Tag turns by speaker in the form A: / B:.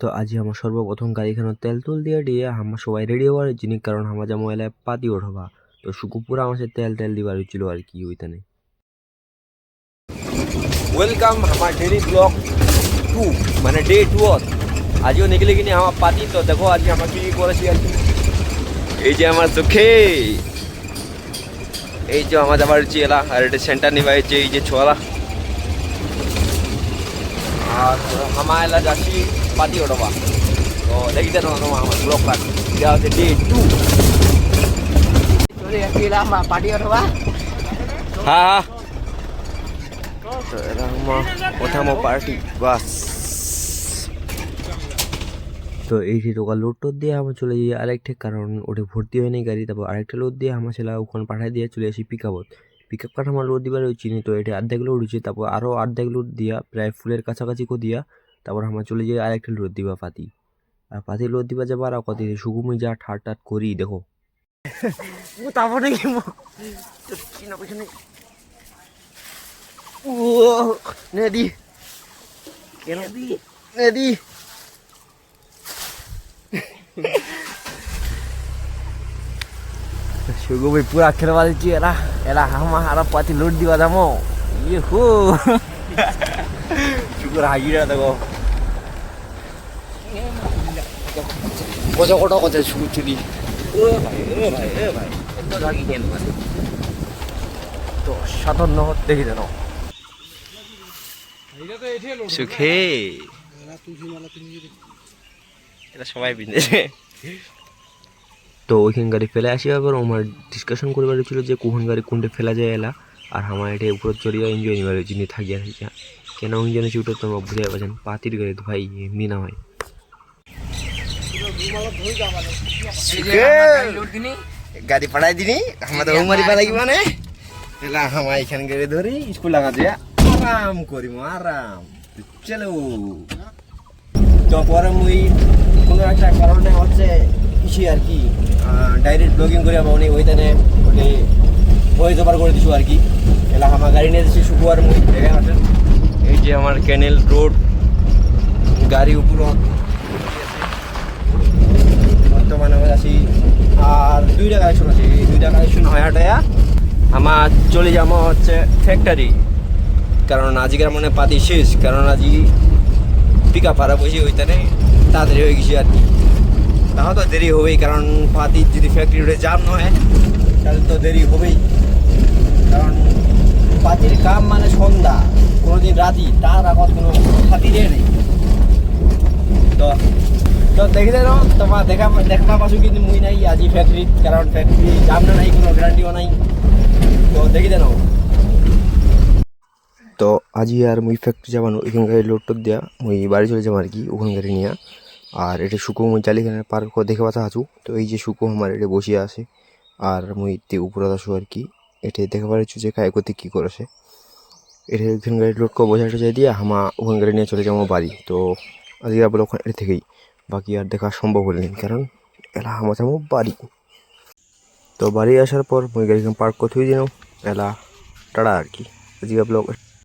A: তো আজি আমার সর্বপ্রথম গাড়িখানো তেল তুল দিয়ে দিয়ে আমার সবাই রেডি হওয়ার জিনিস কারণ আমার যেমন এলাকায় পাতি ওঠবা। তো সুকুপুরা আমার তেল তেল দিবার হচ্ছিল আর কি ওইখানে ওয়েলকাম আমার ডেলি ব্লগ টু মানে ডে টু আজিও নিকলে কিনি আমার পাতি, তো দেখো আজকে আমার কি করেছি আর কি। এই যে আমার চোখে। এই যে আমার হচ্ছে এলা, আর এটা সেন্টার নিবা এই যে ছোয়ালা। তো এই যে টোকা লোড টোড দিয়ে আমার চলে যাই আরেকটা, কারণ ওটা ভর্তি হয়নি গাড়ি, তারপর আরেকটা লোড দিয়ে আমার ছেলে ওখানে পাঠাই দিয়ে চলে আসি পিক আপত পিক আপ কাঠ আমার লোড দিবার ওই চিনি তো এটা অর্ধেক লোড হচ্ছে তারপর আরও অর্ধেক লোড দিয়া প্রায় ফুলের কাছাকাছি কো দিয়া তারপর আমার চলে যাই আরেকটা লোড দিবা পাতি। আর পাতি লোড দিবা যাবার আর কত সুগুমি যা ঠাট ঠাট করি দেখো।
B: তারপরে নেদি
A: সুগুমি পুরা খেলবা দিচ্ছি এরা।
B: এলা হামা হারা পাতি লোড দিবা দামো। হো
A: সুগুর হাগিরা দেখো।
B: কত কত কত শুরু চুরি। ও ভাই ও ভাই ও ভাই। এত লাগি কেন তো সাতান্ন দেখি দেন
A: সুখে। এটা সবাই বিঁধেছে তো ওইখান গাড়ি ফেলে আসি, আবার আমার ডিসকাশন করবার ছিল যে কোন গাড়ি কোনটা ফেলা যায় এলা। আর আমার এটা উপর চড়িয়া এনজয় নিবার নিয়ে থাকিয়া থাকিয়া কেন ইঞ্জনে ছুটো তোমরা বুঝে পারছেন পাতির গাড়ি তো ভাই, এমনি হয়।
B: গাড়ি পাঠাই দিনি আমাদের উমারি পালাই মানে এলা হামা এখান গাড়ি ধরি, স্কুল লাগা দিয়া। আরাম করিম, আরাম। চলো। তো পরে মুই কোনো একটা কারণে হচ্ছে কিছু আর কি। ডাইরেক্ট ব্লগিং করে পাবনি ওইখানে ওটি ভয়েস ওভার করে দিছো আর কি এলা আমার গাড়ি নিয়ে দিছি শুকুয়ার মুই। দেখা আছেন
A: এই যে আমার ক্যানেল রোড
B: গাড়ি উপরত বর্তমানে আমি আছি, আর দুইটা কালেকশন আছে। এই দুইটা কালেকশন হয় হাটায়া
A: আমার চলে যাব হচ্ছে ফ্যাক্টরি
B: কারণ আজকের মনে পাতি শেষ। কারণ আজই পিকা পাড়া বসে ওইখানে তাড়াতাড়ি হয়ে গেছে আর কি। তাও তো দেরি হবেই, কারণ পাতি যদি ফ্যাক্টরি রোডে জাম না হয়, তাহলে তো দেরি হবেই। কারণ পাতির কাম মানে সন্ধ্যা, কোনোদিন রাতি, তার আগত কোনো খাতিরে নেই। তো তো দেখি দেন তোমার দেখা দেখা পাশু কিন্তু মুই নাই, আজি ফ্যাক্টরি কারণ ফ্যাক্টরি জাম না নাই, কোনো গ্যারান্টিও নাই। তো দেখি দেন
A: তো আজি আর মুই ফ্যাক্টরি যাবানো এখান গাড়ি লোড টোড দেয়া, মুই বাড়ি চলে যাব আর কি ওখান গাড়ি নিয়ে। আর এটা শুকো মুই চালিখানে পার করে দেখে পাতা আছু। তো এই যে শুকো আমার এটা বসিয়ে আছে। আর মুই তে উপরে আসু আর কি। এটা দেখে পারছু যে কায় করতে কী করেছে। এটা এখান গাড়ি লোড করে বোঝাটা যাই দিয়ে আমা ওখান গাড়ি নিয়ে চলে যাব বাড়ি। তো আজকে বলে ওখানে এটা থেকেই। বাকি আর দেখা সম্ভব হলেনি কারণ এলা আমার যাব বাড়ি। তো বাড়ি আসার পর মুই গাড়িখান পার্ক করতে দিলাম এলা টাড়া আর কি। আজকে ব্লগ